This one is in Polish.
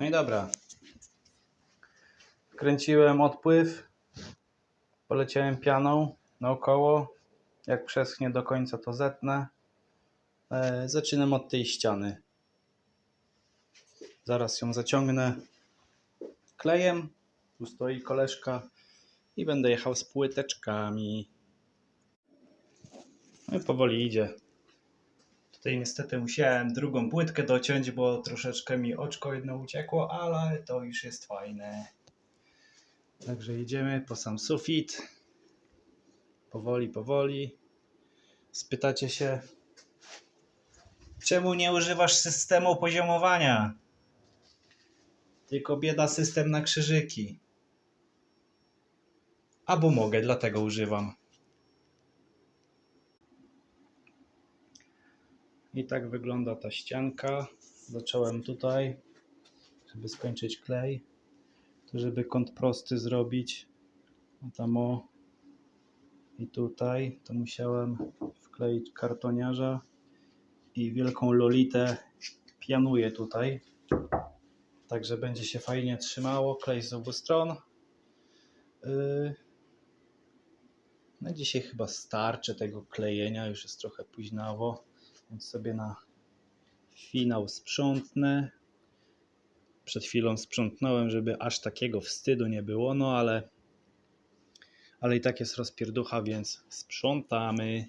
No i dobra. Wkręciłem odpływ. Poleciałem pianą naokoło. Jak przeschnie do końca, to zetnę. E, zaczynam od tej ściany. Zaraz ją zaciągnę klejem. Tu stoi koleżka i będę jechał z płyteczkami. No i powoli idzie. Tutaj niestety musiałem drugą płytkę dociąć, bo troszeczkę mi oczko jedno uciekło, ale to już jest fajne. Także idziemy po sam sufit. Powoli, powoli. Spytacie się, czemu nie używasz systemu poziomowania? Tylko bieda system na krzyżyki. Albo mogę, dlatego używam. I tak wygląda ta ścianka. Zacząłem tutaj, żeby skończyć klej. To żeby kąt prosty zrobić. O tam o. I tutaj to musiałem wkleić kartoniarza i wielką lolitę pianuję tutaj. Także będzie się fajnie trzymało. Klej z obu stron. Yy. No dzisiaj chyba starczy tego klejenia, już jest trochę późnawo, więc sobie na finał sprzątnę. Przed chwilą sprzątnąłem, żeby aż takiego wstydu nie było, no ale ale i tak jest rozpierducha, więc sprzątamy.